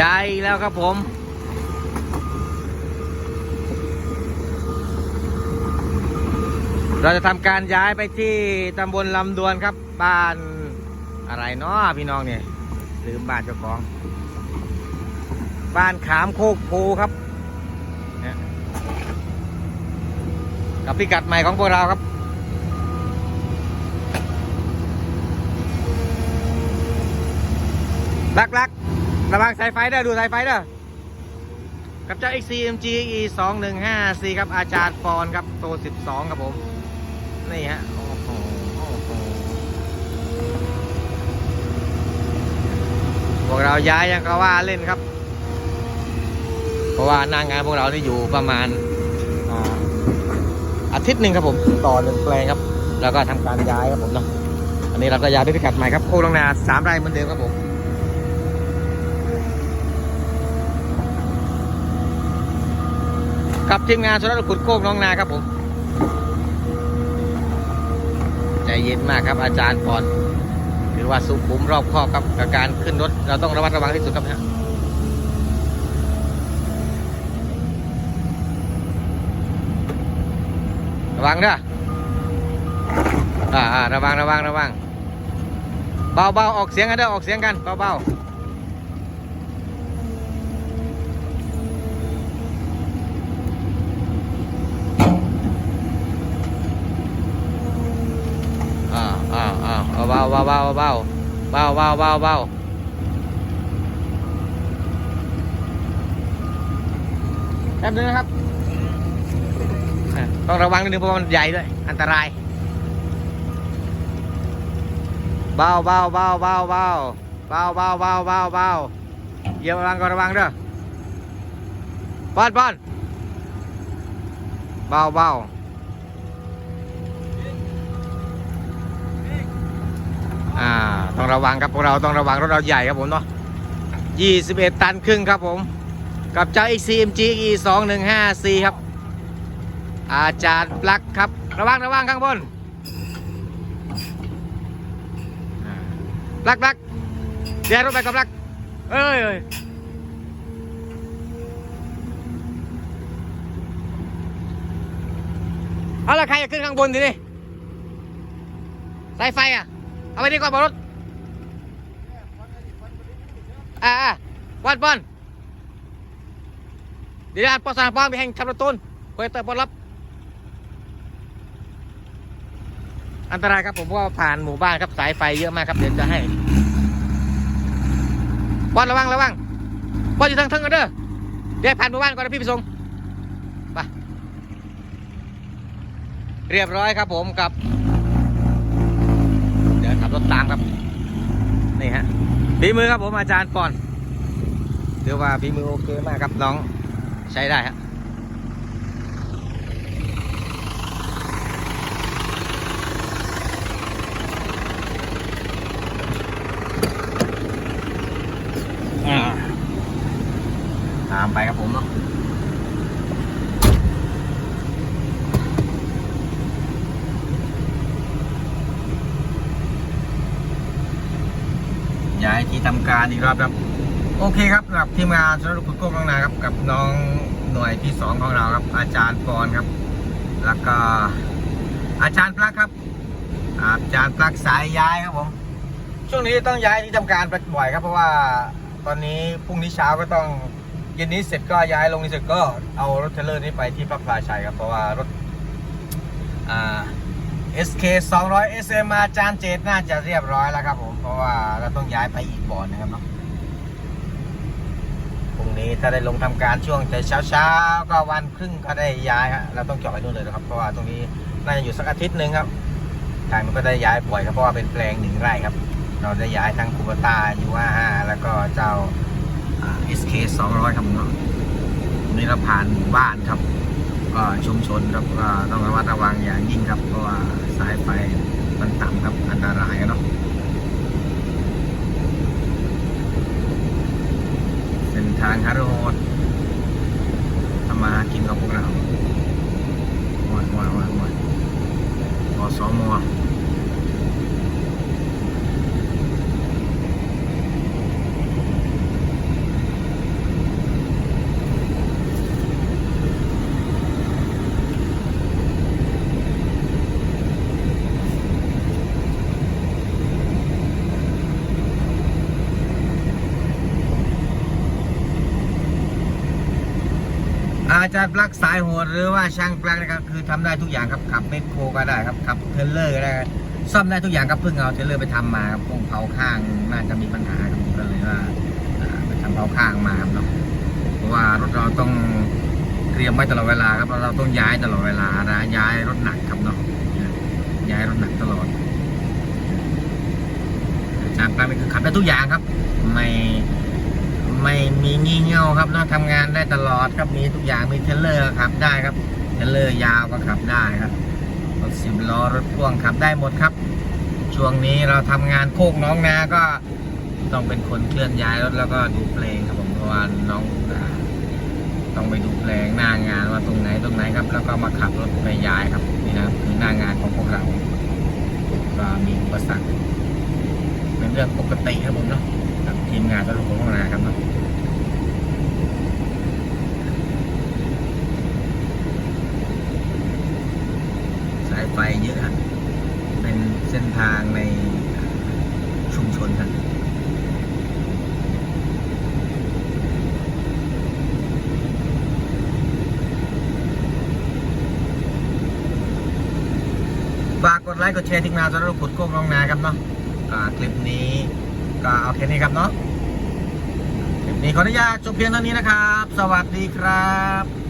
ย้ายแล้วครับผม เราจะทำการย้ายไปที่ตำบลลำดวนครับ บ้านอะไรเนาะพี่น้องเนี่ยลืมบ้านเจ้าของ บ้านขามโคกโพครับกับพิกัดใหม่ของพวกเราครับลักลัก ระวังสายไฟเด้อดูสายไฟเด้อกับเจ้า XCMG E 2 1 5 4ครับอาจารย์ปอนครับโต12 ครับผม นี่ฮะ โอ้โหพวกเราย้ายยังก็ว่าเล่นครับ เพราะว่านางงานพวกเราที่อยู่ประมาณอาทิตย์หนึ่งครับผม ต่อหนึ่งแปลงครับ แล้วก็ทำการย้ายครับผมเนาะอันนี้เราก็ย้ายไปพิกัดใหม่ครับโคลงนาสามไร่เหมือนเดิมครับผม กับทีมงานชนรขุดโคกน้องนาครับผมใจเย็นมากครับ อาจารย์ปอนถือว่าสุขุมรอบคอบครับกับการขึ้นรถ เราต้องระมัดระวังที่สุดครับนะระวังเด้ออ่าอ่าระวังระวังระวังเบาเบาๆออกเสียงกันเด้อออกเสียงกันเบาเบาๆ อ่าอ่าอ่า เอาเบาเบาเบาเบาเบาเบาเบาเบาแป๊บนึงนะครับ ต้องระวังนิดนึงเพราะมันใหญ่ด้วย อันตรายเบาเบาเบาเบาเบาเบาเบาเบาเบาเบาเยียบระวังก็ระวังเด้อปอนปอนเบาเบา ต้อง ระวังครับพวกเราต้องระวังรถเราใหญ่ครับผมเนาะ21 ตันครึ่งครับผม กับเจ้า XCMG E 2 1 5 4 ครับ อาจารย์ปลักครับ ระวังระวังข้างบนปลักปลักเดี๋ยวรถไปกับปลัก เอ้ยเอ้ยเอาละใครจะขึ้นข้างบนดินี่สายไฟอะ เอาไปดีกว่าบนรถ อ่าอ่าปอนปอนเดี๋ยวอ่านปอสานปอนไปแห่งขับรถต้นคอยเติมปอนรับ อันตรายครับผมเพราะว่าผ่านหมู่บ้านครับสายไฟเยอะมากครับเดี๋ยวจะให้ปอนระวังระวังปอนอยู่ทางเทิงกันเด้อเดี๋ยวผ่านหมู่บ้านก่อนนะพี่ไปส่งไปเรียบร้อยครับผมกับ เดี๋ยวขับรถตามครับ นี่ฮะ ฝีมือครับผมอาจารย์ปอนเรียกว่าฝีมือโอเคมากครับน้องใช้ได้ครับาตามไปครับผมเนาะ ย้าย ที่ทำการอีกรอบครับโอเคครับกับทีมงานสนุกคุณโก้กองนาครับกับน้องหน่วยที่สองของเราครับ อาจารย์ปอนครับ แล้วก็อาจารย์ปลักครับ อาจารย์ปลักสายย้ายครับผมช่วงนี้ต้องย้ายที่ทำการบ่อยครับเพราะว่าตอนนี้พรุ่งนี้เช้าก็ต้องเย็นนี้เสร็จก็ย้ายลงนี้เสร็จก็เอารถเทเลอร์นี้ไปที่พระพลาชัยครับเพราะว่ารถอ่า SK 200 SM อาจารย์เจตน่าจะเรียบร้อยแล้วครับผมเพราะว่าเราต้องย้ายไปอีกบอร์ดนะครับเนาะพรุ่งนี้ถ้าได้ลงทำการช่วงแต่เช้าเช้าๆก็วันครึ่งก็ได้ย้ายฮะเราต้องเจาะไปนู่นเลยนะครับเพราะว่าตรงนี้น่าจะอยู่สักอาทิตย์หนึ่งครับทางมันก็ได้ย้ายบ่อยครับเพราะว่าเป็นแปลงหนึ่งไร่ครับ เราได้ย้ายทั้งคูเปต้ายูอาห้าแล้วก็เจ้าอ่า SK 200ครับผมเนาะนี้เราผ่านหมู่บ้านครับ ก็ชุมชนครับก็ต้องระมัดระวังอย่างยิ่งครับเพราะว่าสายไฟมันต่ำครับอันตรายเนาะเส้นทางฮาร์โรดทำมาหากินกับพวกเราหมดหมดหมดหมดอสมอ จารย์ปลั๊กสายโหดหรือว่าช่างปลั๊กนะครับคือทำได้ทุกอย่างครับขับเมคโครก็ได้ครับขับเทรลเลอร์ก็ได้ซ่อมได้ทุกอย่างครับเพิ่งเอาเทรลเลอร์ไปทำมาครับพวกเผาข้างน่าจะมีปัญหาครับก็เลยว่าไปทำเผาข้างมาครับเนาะเพราะว่ารถเราต้องเตรียมไว้ตลอดเวลาครับเราต้องย้ายตลอดเวลานะย้ายรถหนักครับเนาะย้ายรถหนักตลอดอาจารย์ปลั๊กนี่คือขับได้ทุกอย่างครับไม่ ไม่มีงี่เง่าครับนอะทำงานได้ตลอดครับมีทุกอย่างมีเทรลเลอร์ขับได้ครับเทรลเลอร์ยาวก็ขับได้ครับรถสิบล้อรถพ่วงขับได้หมดครับ ช่วงนี้เราทำงานโคกน้องนาก็ต้องเป็นคนเคลื่อนย้ายรถแล้วก็ดูเพลงครับผมเพราะว่าน้องต้องไปดูเพลงหน้างานว่าตรงไหนตรงไหนครับ แล้วก็มาขับรถไปย้ายครับนี่นะครับคือหน้างานของพวกเราก็มีอุปสรรคเป็นเรื่องปกติครับผมเนาะ ทีมงานสรุปของพวกนาครับเนาะสายไฟเยอะฮะเป็นเส้นทางในชุมชนครับฝากกดไลค์กดแชร์ทีมงานสำหรับขุดโค้งน้องนาครับเนาะอ่าคลิปนี้ ก็เอาแค่นี้ครับเนาะคลิปนี้ขออนุญาตจบเพียงเท่านี้นะครับ สวัสดีครับ